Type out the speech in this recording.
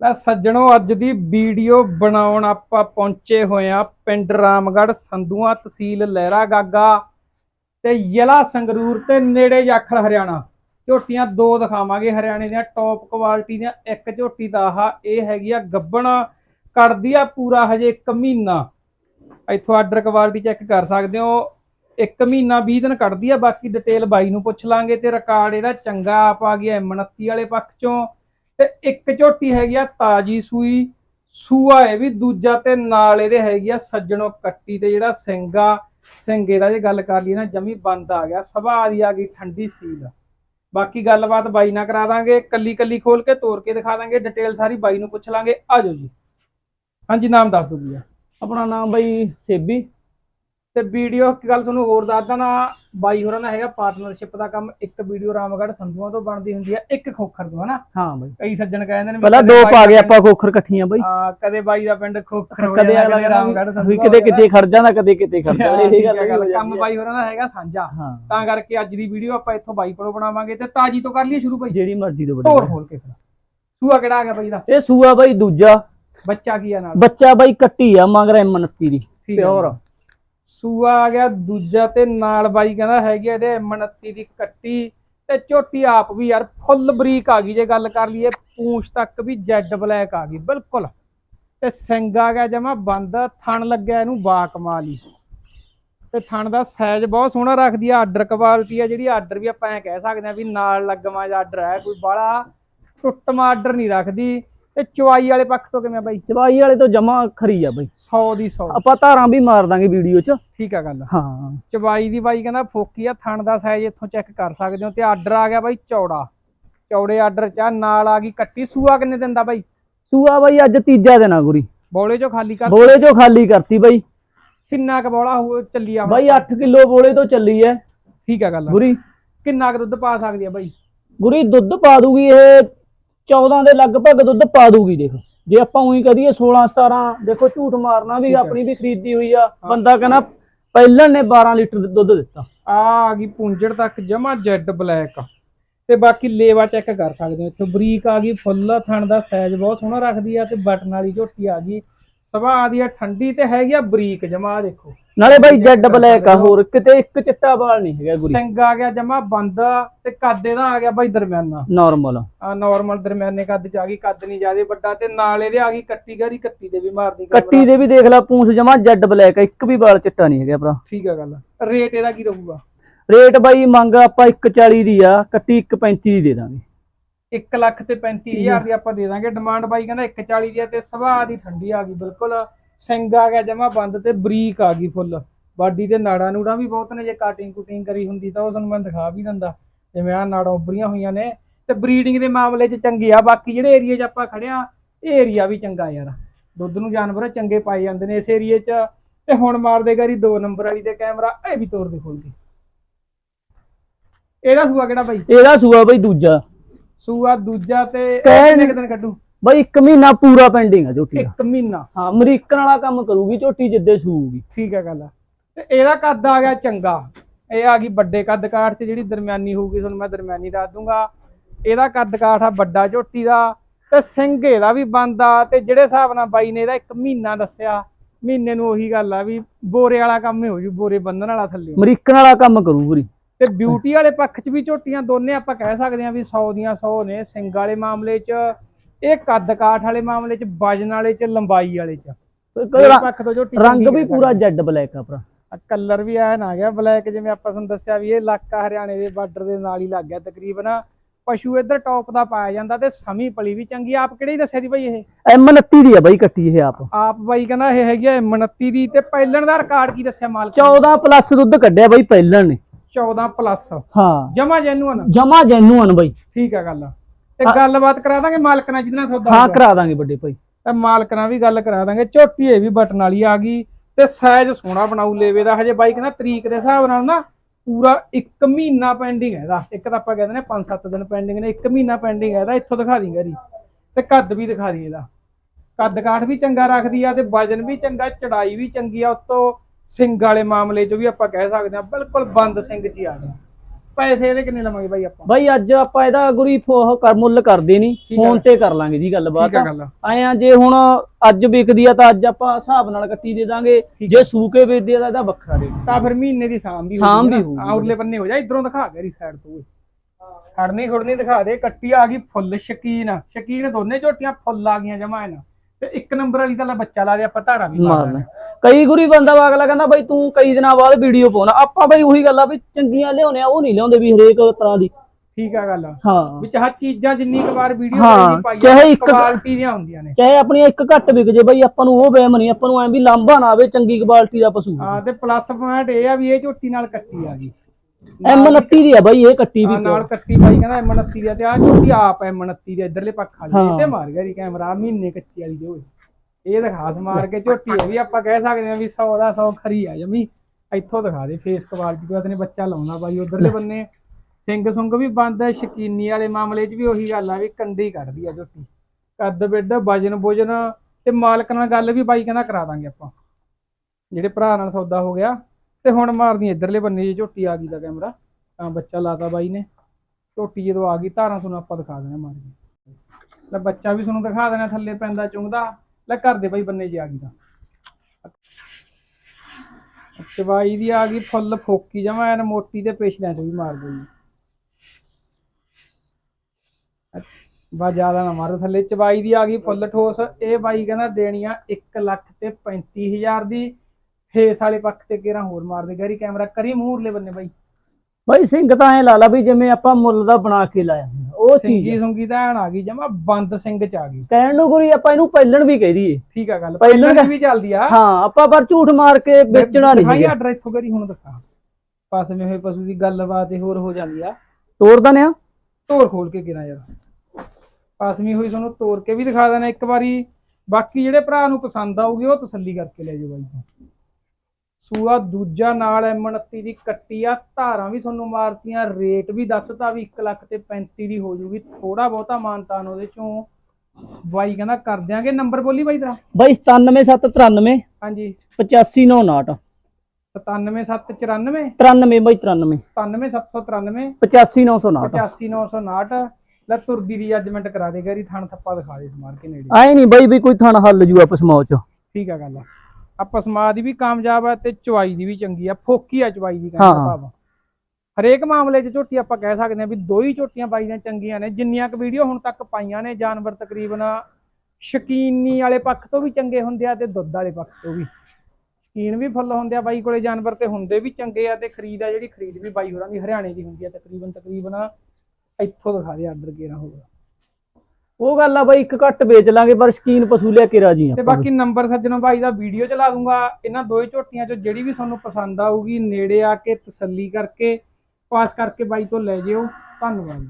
ਲੈ ਸੱਜਣੋ, ਅੱਜ ਦੀ ਵੀਡੀਓ ਬਣਾਉਣ ਆਪਾਂ ਪਹੁੰਚੇ ਹੋਏ ਆ ਪਿੰਡ ਰਾਮਗੜ੍ਹ ਸੰਧੂਆ ਤਹਿਸੀਲ ਲਹਿਰਾ ਗਾਗਾ ਤੇ ਜ਼ਿਲ੍ਹਾ ਸੰਗਰੂਰ ਤੇ ਨੇੜੇ ਜਾਖੜ, ਹਰਿਆਣਾ। ਝੋਟੀਆਂ ਦੋ ਦਿਖਾਵਾਂਗੇ, ਹਰਿਆਣੇ ਦੀਆਂ ਟੌਪ ਕੁਆਲਿਟੀ ਦੀਆਂ। ਇੱਕ ਝੋਟੀ ਦਾ ਆਹ, ਇਹ ਹੈਗੀ ਆ ਗੱਬਣ। ਕੱਢਦੀ ਆ ਪੂਰਾ ਹਜੇ 1 ਮਹੀਨਾ। ਇੱਥੋਂ ਆਰਡਰ ਕੁਆਲਿਟੀ ਚੈੱਕ ਕਰ ਸਕਦੇ ਹੋ। 1 ਮਹੀਨਾ 20 ਦਿਨ ਕੱਢਦੀ ਆ, ਬਾਕੀ ਡਿਟੇਲ ਬਾਈ ਨੂੰ ਪੁੱਛ ਲਾਂਗੇ ਤੇ ਰਿਕਾਰਡ ਇਹਦਾ ਚੰਗਾ ਆਪ ਆ ਗਿਆ M29 ਵਾਲੇ ਪੱਖ ਚੋਂ। ਤੇ ਇੱਕ ਝੋਟੀ ਹੈਗੀ ਆ ਤਾਜੀ ਸੂਈ, ਸੂਆ ਹੈ ਵੀ ਦੂਜਾ ਤੇ ਨਾਲ ਇਹਦੇ ਹੈਗੀ ਆ ਸੱਜਣੋ ਕੱਟੀ ਤੇ ਜਿਹੜਾ ਸਿੰਗਾ, ਸਿੰਗੇ ਦਾ ਜੇ ਗੱਲ ਕਰ ਲਈ ਨਾ ਜਮੀ ਬੰਦ ਆ ਗਿਆ, ਸਭਾ ਦੀ ਆ ਗਈ ਠੰਡੀ ਸੀਲ। ਬਾਕੀ ਗੱਲਬਾਤ ਬਾਈ ਨਾਲ ਕਰਾ ਦਾਂਗੇ ਕੱਲੀ ਕੱਲੀ ਖੋਲ ਕੇ ਤੋੜ ਕੇ ਦਿਖਾ ਦਾਂਗੇ, ਡਿਟੇਲ ਸਾਰੀ ਬਾਈ ਨੂੰ ਪੁੱਛ ਲਾਂਗੇ, ਆਜੋ ਜੀ। ਹਾਂਜੀ, ਨਾਮ ਦੱਸ ਦਿਓ ਜੀ ਆਪਣਾ ਨਾਮ ਬਾਈ ਸੇਬੀ। ਤੇ ਵੀਡੀਓ ਇੱਕ ਗੱਲ ਤੁਹਾਨੂੰ ਹੋਰ ਦੱਸਦਾ ਨਾ ਬਾਈ ਹੋਰਾਂ ਦਾ ਹੈਗਾ ਪਾਰਟਨਰਸ਼ਿਪ ਦਾ ਕੰਮ ਇੱਕ ਵੀਡੀਓ ਰਾਮਗੜ੍ਹ ਸੰਧੂਆਂ ਤੋਂ ਬਣਦੀ ਹੁੰਦੀ ਹੈ ਇੱਕ ਖੋਖਰ ਤੋਂ ਹਨਾ? ਹਾਂ ਬਾਈ। ਕਈ ਸੱਜਣ ਕਹਿੰਦੇ ਨੇ ਪਹਿਲਾਂ ਕਦੇ ਦੋ ਬਾਈ ਪਾ ਗਏ ਆਪਾਂ ਖੋਖਰ ਇਕੱਠੀਆਂ ਬਾਈ। ਹਾਂ ਕਦੇ ਬਾਈ ਦਾ ਪਿੰਡ ਖੋਖਰ ਹੋ ਕਦੇ ਜਾਂਦਾ, ਕਦੇ ਵੀ ਸੰਧੂਆ ਕਿਤੇ ਹੋ ਕਿਤੇ ਖੜ ਜਾਂਦਾ ਕਦੇ ਕਿਤੇ ਖੜ ਜਾਂਦਾ ਕੰਮ ਬਾਈ ਹੋਰਾਂ ਦਾ ਹੈਗਾ ਸਾਂਝਾ। ਤਾਂ ਕਰਕੇ ਅੱਜ ਦੀ ਵੀਡੀਓ ਆਪਾਂ ਇੱਥੋਂ ਬਾਈ ਕੋਲੋਂ ਬਣਾਵਾਂਗੇ ਤੇ ਤਾਜੀ ਤੋਂ ਕਰ ਲਈਏ ਸ਼ੁਰੂ ਭਾਈ ਜਿਹੜੀ ਮਰਜ਼ੀ ਤੋਂ ਤੋਰ ਬੜੀ ਖੋਲ ਕੇ ਫਿਰ। ਸੂਆ ਕਿਹੜਾ ਆ ਗਿਆ ਬਾਈ ਦਾ? ਇਹ ਸੂਆ ਬਾਈ ਦੂਜਾ। ਬੱਚਾ ਕੀ ਆ ਨਾਲ? ਬੱਚਾ ਬਾਈ ਕੱਟੀ ਆ ਮਗਰ M29 ਦੀ ਪਿਓਰ। ਸੂਆ ਆ ਗਿਆ, ਦੂਜਾ ਤੇ ਨਾਲ ਬਾਈ ਕਹਿੰਦਾ ਹੈਗੀ ਆ ਇਹਦੇ M29 ਦੀ ਕੱਟੀ ਤੇ ਝੋਟੀ ਆਪ ਵੀ ਯਾਰ ਫੁੱਲ ਬਰੀਕ ਆ ਗਈ ਜੇ ਗੱਲ ਕਰ ਲਈਏ, ਪੂੰਛ ਤੱਕ ਵੀ ਜੈਡ ਬਲੈਕ ਆ ਗਈ, ਬਿਲਕੁਲ। ਤੇ ਸਿੰਘ ਆ ਗਿਆ ਜਮਾ ਬੰਦ, ਥਣ ਲੱਗਿਆ ਇਹਨੂੰ ਬਾ ਕਮਾਲ ਤੇ ਥਣ ਦਾ ਸਾਈਜ਼ ਬਹੁਤ ਸੋਹਣਾ ਰੱਖਦੀ ਆ, ਆਰਡਰ ਕੁਆਲਿਟੀ ਆ ਜਿਹੜੀ ਆਰਡਰ ਵੀ ਆਪਾਂ ਐ ਕਹਿ ਸਕਦੇ ਆ ਵੀ ਨਾਲ ਲੱਗਵਾ ਜਾਂ ਆਰਡਰ ਹੈ, ਕੋਈ ਬਾਹਲਾ ਟੁੱਟਮਾ ਆਰਡਰ ਨਹੀਂ ਰੱਖਦੀ। ਤੇ ਚੁਆਈ ਵਾਲੇ ਪੱਖ ਤੋਂ ਕਿਵੇਂ ਆ ਬਾਈ? ਚਵਾਈ ਵਾਲੇ ਤੋਂ ਜਮਾ ਖਰੀ ਆ ਬਾਈ। 100 ਦੀ 100 ਆਪਾਂ ਧਾਰਾਂ ਵੀ ਮਾਰ ਦਾਂਗੇ ਵੀਡੀਓ 'ਚ। ਠੀਕ ਆ ਗੱਲ। ਹਾਂ। ਚਬਾਈ ਦੀ ਬਾਈ ਕਹਿੰਦਾ ਫੋਕੀ ਆ ਥਣ ਦਾ ਸਾਈਜ਼ ਇੱਥੋਂ ਚੈੱਕ ਕਰ ਸਕਦੇ ਹੋ ਤੇ ਆਰਡਰ ਆ ਗਿਆ ਬਾਈ ਚੌੜਾ। ਚੌੜੇ ਆਰਡਰ ਚ ਨਾਲ ਆ ਗਈ ਕੱਟੀ। ਸੂਆ ਕਿੰਨੇ ਦਿਨ ਦਾ ਬਾਈ? ਸੂਆ ਬਾਈ ਅੱਜ ਤੀਜਾ ਦਿਨ ਆ ਗੁਰੀ। ਬੋਲੇ ਚੋਂ ਖਾਲੀ ਕਰ। ਬੋਲੇ 'ਚੋਂ ਖਾਲੀ ਕਰਤੀ ਬਾਈ। ਕਿੰਨਾ ਕ ਬੋਲਾ ਹੋ ਚੱਲੀ ਆ? ਬਾਈ 8 ਕਿਲੋ ਬੋਲੇ ਤੋਂ ਚੱਲੀ ਐ। ਠੀਕ ਆ ਗੱਲ। ਗੁਰੀ। ਕਿੰਨਾ ਕ ਦੁੱਧ ਪਾ ਸਕਦੀ ਆ ਬਾਈ? ਗੁਰੀ ਦੁੱਧ ਪਾ ਦੂਗੀ ਇਹ 14 ਦੇ ਲਗਭਗ ਦੁੱਧ ਪਾ ਦੂਗੀ ਦੇਖ। ਜੇ ਆਪਾਂ ਉਹੀ ਕਰੀਏ 16 17 ਦੇਖੋ ਝੂਠ ਮਾਰਨਾ ਵੀ। ਆਪਣੀ ਵੀ ਖਰੀਦੀ ਹੋਈ ਆ। ਬੰਦਾ ਕਹਿੰਦਾ ਪਹਿਲਣ ਨੇ 12 ਲੀਟਰ ਦੁੱਧ ਦਿੱਤਾ। ਆ ਆ ਗਈ ਪੁੰਜੜ ਤੱਕ ਜਮਾ ਜੈਡ ਬਲੈਕ। ਤੇ ਬਾਕੀ ਲੇਵਾ ਚੈੱਕ ਕਰ ਸਕਦੇ ਹੋ। ਇੱਥੋਂ ਬਰੀਕ ਆ ਗਈ ਫੁੱਲ ਥਣ ਦਾ ਸਾਈਜ਼ ਬਹੁਤ ਸੋਹਣਾ ਰੱਖਦੀ ਆ ਤੇ ਬਟਨ ਵਾਲੀ ਝੋਟੀ ਆ ਗਈ। ਸੁਭਾਅ ਦੀ ਆ ਠੰਡੀ ਤੇ ਹੈਗੀ ਆ ਬਰੀਕ ਜਮਾ ਦੇਖੋ। ਨਾਲੇ ਬਾਈ ਜੈਡ ਬਲੈਕ ਆ ਹੋਰ ਕਿਤੇ ਇੱਕ ਚਿੱਟਾ ਵਾਲ ਨਹੀਂ ਹੈਗਾ ਗੁਰੀ। ਸਿੰਘ ਆ ਗਿਆ ਜਮਾ ਬੰਦ ਤੇ ਕੱਦ ਇਹਦਾ ਆ ਗਿਆ ਬਾਈ ਦਰਮਿਆਨਾ। ਨਾਰਮਲ ਆ। ਨਾਰਮਲ ਦਰਮਿਆਨੇ ਕੱਦ ਚ ਆ ਗਈ ਕੱਦ ਨਹੀਂ ਜਿਆਦੇ ਵੱਡਾ ਤੇ ਨਾਲ ਇਹਦੇ ਆ ਗਈ ਕੱਟੀ ਗਰੀ ਕੱਟੀ ਦੇ ਵੀ ਮਾਰਦੀ। ਕੱਟੀ ਦੇ ਵੀ ਦੇਖ ਲੈ ਪੂੰਛ ਜਮਾ ਜੈਡ ਬਲੈਕ ਆ ਇੱਕ ਵੀ ਵਾਲ ਚਿੱਟਾ ਨਹੀਂ ਹੈਗਾ ਭਰਾ। ਠੀਕ ਆ ਗੱਲ। ਰੇਟ ਇਹਦਾ ਕੀ ਰਹੂਗਾ? ਰੇਟ ਬਾਈ ਮੰਗ ਆਪਾਂ 140 ਦੀ ਆ ਕੱਟੀ 135 ਦੀ ਦੇ ਦਾਂਗੇ। 1 ਲੱਖ ਤੇ 35000 ਦੀ ਆਪਾਂ ਦੇ ਦਾਂਗੇ। ਡਿਮਾਂਡ ਬਾਈ ਕਹਿੰਦਾ 140 ਦੀ ਆ ਤੇ ਸੁਭਾਅ ਦੀ ਠੰਡੀ ਆ ਗਈ ਬਿਲਕੁਲ। ਆ ਗਿਆ ਜਮਾ ਬੰਦ ਤੇ ਬਰੀਕ ਆ ਗਈ ਫੁੱਲ। ਬਾਡੀ ਤੇ ਨਾੜਾਂ ਨੂੜਾਂ ਵੀ ਬਹੁਤ ਨੇ ਜੇ ਕਾਟਿੰਗ ਕੁਟਿੰਗ ਕਰੀ ਹੁੰਦੀ ਤਾਂ ਉਹ ਤੁਹਾਨੂੰ ਮੈਂ ਦਿਖਾ ਵੀ ਦਿੰਦਾ। ਜਿਵੇਂ ਆ ਨਾੜਾਂ ਉੱਭਰੀਆਂ ਹੋਈਆਂ ਨੇ ਤੇ ਬਰੀਡਿੰਗ ਦੇ ਮਾਮਲੇ 'ਚ ਚੰਗੀ ਆ ਬਾਕੀ ਜਿਹੜੇ ਏਰੀਆ 'ਚ ਆਪਾਂ ਖੜਿਆ ਇਹ ਏਰੀਆ ਵੀ ਚੰਗਾ ਯਾਰ। ਦੁੱਧ ਨੂੰ ਜਾਨਵਰ ਚੰਗੇ ਪਾਏ ਜਾਂਦੇ ਨੇ ਇਸ ਏਰੀਏ 'ਚ ਤੇ ਹੁਣ ਮਾਰਦੇ ਗਰੀ 2 ਨੰਬਰ ਵਾਲੀ ਤੇ ਕੈਮਰਾ ਇਹ ਵੀ ਤੋੜ ਦੇ ਖੋਲ ਕੇ। ਇਹਦਾ ਸੂਆ ਕਿਹੜਾ ਬਾਈ? ਇਹਦਾ ਸੂਆ ਬਾਈ ਦੂਜਾ। ਸੂਆ ਦੂਜਾ ਤੇ ਕਿੰਨੇ ਦਿਨ ਕੱਢੂ। ਬਾਈ 1 ਮਹੀਨਾ ਪੂਰਾ ਪੈਂਡਿੰਗ ਆ ਝੋਟੀ ਦਾ। ਇੱਕ ਮਹੀਨਾ। ਹਾਂ ਅਮਰੀਕਨ ਵਾਲਾ ਕੰਮ ਕਰੂਗੀ ਝੋਟੀ ਜਿੱਦੇ ਸੂਗੀ ਠੀਕ ਹੈ ਗੱਲ ਤੇ ਇਹਦਾ ਕੱਦ ਆ ਗਿਆ ਚੰਗਾ। ਇਹ ਆ ਗਈ ਵੱਡੇ ਕੱਦ ਕਾਠ ਚ ਜਿਹੜੀ ਦਰਮਿਆਨੀ ਹੋਊਗੀ ਤੁਹਾਨੂੰ ਮੈਂ ਦਰਮਿਆਨੀ ਦੱਸ ਦੂੰਗਾ। ਇਹਦਾ ਕੱਦ ਕਾਠ ਆ ਵੱਡਾ ਝੋਟੀ ਦਾ। ਤੇ ਸਿੰਘ ਇਹਦਾ ਵੀ ਬੰਦਾ ਤੇ ਜਿਹੜੇ ਹਿਸਾਬ ਨਾਲ ਬਾਈ ਨੇ ਇਹਦਾ ਇੱਕ ਮਹੀਨਾ ਦੱਸਿਆ ਮਹੀਨੇ ਨੂੰ ਉਹੀ ਗੱਲ ਆ ਵੀ ਬੋਰੇ ਵਾਲਾ ਕੰਮ ਹੀ ਹੋ ਜੂ ਬੋਰੇ ਬੰਨਣ ਵਾਲਾ ਥੱਲੇ। ਅਮਰੀਕਨ ਵਾਲਾ ਕੰਮ ਕਰੂ ਗੁਰੀ ਤੇ ਬਿਊਟੀ ਵਾਲੇ ਪੱਖ 'ਚ ਵੀ ਝੋਟੀਆਂ ਦੋਨੇ ਆਪਾਂ ਕਹਿ ਸਕਦੇ ਹਾਂ ਵੀ 100 ਦੀਆਂ 100 ਨੇ ਸਿੰਘ ਵਾਲੇ ਮਾਮਲੇ 'ਚ ਇਹ ਕੱਦ ਕਾਠ ਵਾਲੇ ਮਾਮਲੇ 'ਚ ਵਜਨ ਵਾਲੇ 'ਚ ਲੰਬਾਈ ਵਾਲੇ 'ਚ। ਪੱਖ ਤੋਂ ਰੰਗ ਵੀ ਪੂਰਾ ਜੈਡ ਬਲੈਕ ਆ ਭਰਾ। ਕਲਰ ਵੀ ਐਨ ਆ ਗਿਆ ਬਲੈਕ ਜਿਵੇਂ ਆਪਾਂ ਤੁਹਾਨੂੰ ਦੱਸਿਆ ਵੀ ਇਹ ਇਲਾਕਾ ਹਰਿਆਣੇ ਦੇ ਬਾਰਡਰ ਦੇ ਨਾਲ ਹੀ ਲੱਗ ਗਿਆ ਤਕਰੀਬਨ। ਪਸ਼ੂ ਇੱਧਰ ਟੌਪ ਦਾ ਪਾਇਆ ਜਾਂਦਾ ਤੇ ਸਮੀ ਪਲੀ ਵੀ ਚੰਗੀ। ਆਪ ਕਿਹੜੀ ਦੱਸਿਆ ਦੀ ਭਾਈ ਇਹ? M29 ਦੀ ਆ ਬਾਈ ਕੱਟੀ ਇਹ ਆਪ। ਆਪ ਬਾਈ ਕਹਿੰਦਾ ਇਹ ਹੈਗੀ ਆ 29 ਦੀ ਤੇ ਪਹਿਲਣ ਦਾ ਰਿਕਾਰਡ ਕੀ ਦੱਸਿਆ ਮਾਲਕ ਨੇ? 14 ਪਲੱਸ ਦੁੱਧ ਕੱਢਿਆ ਬਾਈ ਪਹਿਲਣ ਨੇ। 14 ਪਲੱਸ ਹਾਂ। ਜਮਾ ਜੈਨੂਅਨ ਜਮਾ ਜੈਨੂਅਨ ਬਾਈ। ਠੀਕ ਆ ਗੱਲ। ਤੇ ਗੱਲਬਾਤ ਕਰਾ ਦਾਂਗੇ ਮਾਲਕ ਨਾਲ ਜਿਹਦੇ ਨਾਲ ਸੌਦਾ ਹਾਂ ਹੋਊਗਾ। ਕਰਾ ਦਾਂਗੇ ਵੱਡੇ ਭਾਈ। ਤੇ ਮਾਲਕ ਨਾਲ ਵੀ ਗੱਲ ਕਰਾ ਦਾਂਗੇ। ਝੋਟੀ ਇਹ ਵੀ ਬਟਨ ਵਾਲੀ ਆ ਗਈ ਤੇ ਸਾਈਜ਼ ਸੋਹਣਾ ਬਣਾਉ ਲੇਵੇ ਦਾ। ਹਜੇ ਬਾਈ ਕਹਿੰਦਾ ਤਰੀਕ ਦੇ ਹਿਸਾਬ ਨਾਲ ਨਾ ਪੂਰਾ 1 ਮਹੀਨਾ ਪੈਂਡਿੰਗ ਹੈ ਇਹਦਾ। ਇੱਕ ਤਾਂ ਆਪਾਂ ਕਹਿੰਦੇ ਨੇ 5-7 ਦਿਨ ਪੈਂਡਿੰਗ ਨੇ 1 ਮਹੀਨਾ ਪੈਂਡਿੰਗ ਹੈ ਇਹਦਾ। ਇੱਥੋਂ ਦਿਖਾ ਦੀ ਗਰੀ ਤੇ ਕੱਦ ਵੀ ਦਿਖਾ ਦੀ ਇਹਦਾ। ਕੱਦ ਕਾਠ ਵੀ ਚੰਗਾ ਰੱਖਦੀ ਆ ਤੇ ਵਜਨ ਵੀ ਚੰਗਾ ਚੜਾਈ ਵੀ ਚੰਗੀ ਆ। ਉਤੋਂ ਸਿੰਘ ਵਾਲੇ ਮਾਮਲੇ 'ਚ ਵੀ ਆਪਾਂ ਕਹਿ ਸਕਦੇ ਆ ਬਿਲਕੁਲ ਬੰਦ ਸਿੰਘ ਹੀ ਆ ਗਿਆ। ਪੈਸੇ ਇਹਦੇ ਕਿੰਨੇ ਲਵਾਂਗੇ ਬਾਈ ਆਪਾਂ? ਬਾਈ ਅੱਜ ਆਪਾਂ ਇਹਦਾ ਗੁਰੀ ਫੋਹ ਕਰ ਮੁੱਲ ਕਰਦੇ ਨਹੀਂ। ਫੋਨ ਤੇ ਕਰ ਲਾਂਗੇ ਜੀ ਗੱਲਬਾਤ। ਆਏ ਆ ਜੇ ਹੁਣ ਅੱਜ ਵਿਕਦੀ ਆ ਤਾਂ ਅੱਜ ਆਪਾਂ ਹਿਸਾਬ ਨਾਲ ਕੱਟੀ ਦੇ ਦਾਂਗੇ। ਜੇ ਸੂਕੇ ਵੇਚਦੀ ਆ ਤਾਂ ਇਹਦਾ ਵੱਖਰਾ ਰੇਟ। ਤਾਂ ਫਿਰ ਮਹੀਨੇ ਦੀ ਸ਼ਾਮ ਵੀ ਸ਼ਾਮ। ਵੀ ਹੋਊਗੀ। ਆ ਉਰਲੇ ਬੰਨੇ ਹੋ ਜਾ ਇਧਰੋਂ ਦਿਖਾ ਗੈਰੀ ਸਾਈਡ ਤੋਂ ਖੜਨੀ ਖੜਨੀ ਦਿਖਾ ਦੇ ਕੱਟੀ ਆ ਗਈ ਫੁੱਲ ਸ਼ਕੀਨ। ਸ਼ਕੀਨ ਦੋਨੇ ਝੋਟੀਆਂ ਫੁੱਲ ਆ ਗਈਆਂ ਜਮਾ ਇਹਨਾਂ। ਤੇ ਇੱਕ ਨੰਬਰ ਵਾਲੀ ਤਾਂ ਲੈ ਬੱਚਾ ਲਾ ਦੇ ਆਪਾਂ ਧਾਰਾ ਵੀ ਮਾਰ ਮਾਰਨਾ ਕਈ ਗੁਰੀ ਬੰਦਾ ਵਾ ਅਗਲਾ ਕਹਿੰਦਾ ਬਾਈ ਤੂੰ ਕਈ ਦਿਨਾਂ ਬਾਅਦ ਵੀਡੀਓ ਪਾਉਣਾ। ਆਪਾਂ ਬਾਈ ਉਹੀ ਗੱਲ ਆ ਵੀ ਚੰਗੀਆਂ ਲਿਆਉਣੇ ਆ ਉਹ ਨਹੀਂ ਲਿਆਉਂਦੇ ਵੀ ਹਰੇਕ ਤਰ੍ਹਾਂ ਦੀ। ਠੀਕ ਆ ਗੱਲ। ਹਾਂ। ਵਿੱਚ ਹਰ ਚੀਜ਼ਾਂ ਜਿੰਨੀ ਕੁ ਵਾਰ ਵੀਡੀਓ ਪਾਈ ਚਾਹੇ ਇੱਕ- ਕੁਆਲਿਟੀ ਦੀਆਂ ਹੁੰਦੀਆਂ ਨੇ। ਚਾਹੇ ਆਪਣੀ ਇੱਕ ਘੱਟ ਵਿਕ ਜੇ ਬਾਈ ਆਪਾਂ ਨੂੰ ਉਹ ਵਹਿਮ ਨਹੀਂ ਆਪਾਂ ਨੂੰ ਐ ਵੀ ਲਾਂਭਾ ਨਾ ਆਵੇ ਚੰਗੀ ਕੁਆਲਿਟੀ ਦਾ ਪਸ਼ੂ। ਹਾਂ ਤੇ ਪਲੱਸ ਪੁਆਇੰਟ ਇਹ ਆ ਵੀ ਇਹ ਝੋਟੀ ਨਾਲ ਕੱਟੀ ਆ ਗਈ ਐਮ 29 ਦੀ ਆ ਬਾਈ ਇਹ ਕੱਟੀ ਵੀ ਨਾਲ ਕੱਟੀ ਬਾਈ ਕਹਿੰਦਾ M29 ਦੀ ਆ ਤੇ ਆ ਝੋਟੀ ਆਪ M29 ਦੇ ਇਧਰਲੇ ਪੱਖ ਵਾਲੀ। ਤੇ ਮਾਰ ਗਿਆ ਜੀ ਕੈਮਰਾ ਮਹੀਨੇ ਕੱਚੀ ਵਾਲੀ ਦੇ ਹੋਏ। ਇਹ ਖਾਸ ਮਾਰ ਕੇ ਝੋਟੀ ਹੈ ਵੀ ਆਪਾਂ ਕਹਿ ਸਕਦੇ ਹਾਂ ਵੀ 100 ਦਾ 100 ਖਰੀ ਆ ਜਮੀ। ਇੱਥੋਂ ਦਿਖਾ ਦੇ ਫੇਸ ਕੁਆਲਿਟੀ ਤੋਂ ਨੇ ਬੱਚਾ ਲਾਉਣਾ ਬਾਈ ਉਧਰਲੇ ਬੰਨੇ। ਸਿੰਘ ਸੁੰਗ ਵੀ ਬੰਦ ਹੈ ਸ਼ਕੀਨੀ ਵਾਲੇ ਮਾਮਲੇ 'ਚ ਵੀ ਉਹੀ ਗੱਲ ਆ ਵੀ ਕੰਡੀ ਕੱਢਦੀ ਆ ਝੋਟੀ। ਕੱਦ ਬਿੱਡ ਵਜਨ ਬੁਜਨ ਤੇ ਮਾਲਕ ਨਾਲ ਗੱਲ ਵੀ ਬਾਈ ਕਹਿੰਦਾ ਕਰਾ ਦਾਂਗੇ ਆਪਾਂ। ਜਿਹੜੇ ਭਰਾ ਨਾਲ ਸੌਦਾ ਹੋ ਗਿਆ ਤੇ ਹੁਣ ਮਾਰਦੀ ਇਧਰਲੇ ਬੰਨੇ ਜੇ ਝੋਟੀ ਆ ਗਈ ਦਾ ਕੈਮਰਾ। ਤਾਂ ਬੱਚਾ ਲਾਤਾ ਬਾਈ ਨੇ। ਝੋਟੀ ਜਦੋਂ ਆ ਗਈ ਧਾਰਾਂ ਤੁਹਾਨੂੰ ਆਪਾਂ ਦਿਖਾ ਦੇਣਾ ਮਾਰ ਕੇ। ਲੈ ਬੱਚਾ ਵੀ ਤੁਹਾਨੂੰ ਦਿਖਾ ਦੇਣਾ ਥੱਲੇ ਪੈਂਦਾ ਚੁੰਗਦਾ। ਲੈ ਘਰ ਦੇ ਬਾਈ ਬੰਨੇ ਜੇ ਆ ਗਈ ਤਾਂ। ਚਵਾਈ ਦੀ ਆ ਗਈ, ਫੁੱਲ ਫੋਕੀ ਜਮਾ ਐਨ ਮੋਟੀ ਤੇ ਪੇਸ਼ਲਿਆਂ ਚ ਵੀ ਮਾਰ ਗਈ ਬਾ ਜ਼ਿਆਦਾ ਨਾ ਮਾਰ ਥੱਲੇ। ਚਵਾਈ ਦੀ ਆ ਗਈ ਫੁੱਲ ਠੋਸ। ਇਹ ਬਾਈ ਕਹਿੰਦਾ ਦੇਣੀਆਂ 1 ਲੱਖ ਤੇ 35000 ਦੀ। ਫੇਸ ਵਾਲੇ ਪੱਖ ਤੇ ਕਿਹੜਾ ਹੋਰ ਮਾਰ ਦੇ। ਗੈਰੀ ਕੈਮਰਾ ਕਰੀ ਮੂਹਰਲੇ ਬੰਨੇ ਬਾਈ। ਬਾਈ ਸਿੰਘ ਤਾਂ ਐ ਲਾ ਲਾ ਵੀ ਜਿਵੇਂ ਆਪਾਂ ਮੁੱਲ ਦਾ ਬਣਾ ਕੇ ਲਾਇਆ। ਉਹ ਚੀਜ਼ ਸਿੰਗੀ ਤਾਂ ਐਨ ਆ ਗਈ ਜਮਾ ਬੰਦ ਸਿੰਘ ਚ ਆ ਗਈ। ਕਹਿਣ ਨੂੰ ਗੁਰੀ ਆਪਾਂ ਇਹਨੂੰ ਪਹਿਲਣ ਵੀ ਕਹਿ ਦਈਏ। ਠੀਕ ਆ ਗੱਲ ਪਹਿਲਾਂ ਪਹਿਲਾਂ ਵੀ ਚੱਲਦੀ ਆ। ਹਾਂ ਆਪਾਂ ਪਰ ਝੂਠ ਮਾਰ ਕੇ ਵੇਚਣਾ ਨਹੀਂ ਦਿਖਾਈ ਹੈਗਾ। ਆਰਡਰ ਇੱਥੋਂ ਕਰੀ ਹੁਣ ਦਿਖਾ। ਪਾਸਵੇਂ ਹੋਏ ਪਸ਼ੂ ਦੀ ਗੱਲਬਾਤ ਹੀ ਹੋਰ ਹੋ ਜਾਂਦੀ ਆ। ਤੋੜ ਦਨੇ ਆ। ਤੋਰ ਖੋਲ ਕੇ ਕਿਨਾ ਯਾਰ। ਪਾਸਵੀਂ ਹੋਈ ਤੁਹਾਨੂੰ ਤੋਰ ਕੇ ਵੀ ਦਿਖਾ ਦੇਣਾ ਇੱਕ ਵਾਰੀ। ਬਾਕੀ ਜਿਹੜੇ ਭਰਾ ਨੂੰ ਪਸੰਦ ਆਊਗੀ ਉਹ ਤਸੱਲੀ ਕਰਕੇ ਲੈ ਜਾਓ ਬਾਈ ਤੋਂ ਸੂਆ ਦੂਜਾ ਨਾਲ M29 ਦੀ ਕੱਟੀ ਆ ਧਾਰਾਂ ਵੀ ਤੁਹਾਨੂੰ ਮਾਰਤੀਆਂ ਰੇਟ ਵੀ ਦੱਸਤਾ ਵੀ 1 ਲੱਖ ਤੇ 35 ਦੀ ਹੋ ਜੂਗੀ। ਥੋੜਾ ਬਹੁਤਾ ਮਾਨਤਾਨ ਉਹਦੇ ਚੋਂ ਬਾਈ ਕਹਿੰਦਾ ਕਰ ਦਿਆਂਗੇ। ਨੰਬਰ ਬੋਲੀ ਬਾਈ ਤੇਰਾ? ਬਾਈ 97793 ਹਾਂਜੀ। 85959 97794 93 ਬਾਈ 93 97793 85959 85959 ਲੈ ਤੁਰਦੀ ਦੀ ਜੱਜਮੈਂਟ ਕਰਾ ਦੇ ਗੈਰੀ ਥਣ ਥੱਪਾ ਦਿਖਾ ਦੇ ਸਮਾਰ ਕੇ ਨੇੜੇ। ਆਏ ਨਹੀਂ ਬਾਈ ਵੀ ਕੋਈ ਥਣ ਹੱਲ ਜੂ ਆਪਸ ਮੌਚ ਠੀਕ ਆ ਗੱਲ ਆਪਾਂ ਸਮਾ ਦੀ ਵੀ ਕਾਮਯਾਬ ਆ ਤੇ ਚਵਾਈ ਦੀ ਵੀ ਚੰਗੀ ਆ ਫੋਕੀ ਆ ਚਵਾਈ ਦੀ ਕਹਿੰਦਾ ਹਾਂ। ਭਾਵ। ਹਰੇਕ ਮਾਮਲੇ 'ਚ ਝੋਟੀ ਆਪਾਂ ਕਹਿ ਸਕਦੇ ਆ ਵੀ ਦੋ ਹੀ ਝੋਟੀਆਂ ਬਾਈ ਦੀਆਂ ਚੰਗੀਆਂ ਨੇ ਜਿੰਨੀਆਂ ਕੁ ਵੀਡੀਓ ਹੁਣ ਤੱਕ ਪਾਈਆਂ ਨੇ ਜਾਨਵਰ ਤਕਰੀਬਨ ਸ਼ਕੀਨੀ ਵਾਲੇ ਪੱਖ ਤੋਂ ਵੀ ਚੰਗੇ ਹੁੰਦੇ ਆ ਤੇ ਦੁੱਧ ਵਾਲੇ ਪੱਖ ਤੋਂ ਵੀ। ਸ਼ਕੀਨ ਵੀ ਫੁੱਲ ਹੁੰਦੇ ਆ ਬਾਈ ਕੋਲੇ ਜਾਨਵਰ ਤੇ ਹੁੰਦੇ ਵੀ ਚੰਗੇ ਆ ਤੇ ਖਰੀਦ ਆ ਜਿਹੜੀ ਖਰੀਦ ਵੀ ਬਾਈ ਹੋਰਾਂ ਦੀ ਹਰਿਆਣੇ ਦੀ ਹੁੰਦੀ ਆ ਤਕਰੀਬਨ ਤਕਰੀਬਨ ਇੱਥੋਂ ਦਿਖਾ ਦੇ ਆਰਡਰ ਕਿਹੜਾ ਹੋਊਗਾ। ਉਹ ਗੱਲ ਆ ਬਾਈ ਇੱਕ ਘੱਟ ਵੇਚ ਲਾਂਗੇ ਪਰ ਸ਼ਕੀਨ ਪਸ਼ੂ ਲਿਆ ਕੇ ਰਾਜੀ ਤੇ ਆਪਾਂ ਬਾਕੀ ਨੰਬਰ ਸੱਜਣੋ ਭਾਈ ਦਾ ਵੀਡੀਓ ਚਲਾ ਦੂੰਗਾ। ਇਹਨਾਂ ਦੋਏ ਝੋਟੀਆਂ ਚੋਂ ਜਿਹੜੀ ਵੀ ਤੁਹਾਨੂੰ ਪਸੰਦ ਆਊਗੀ ਨੇੜੇ ਆ ਕੇ ਤਸੱਲੀ ਕਰਕੇ ਪਾਸ ਕਰਕੇ ਬਾਈ ਤੋਂ ਲੈ ਜਿਓ। ਧੰਨਵਾਦ।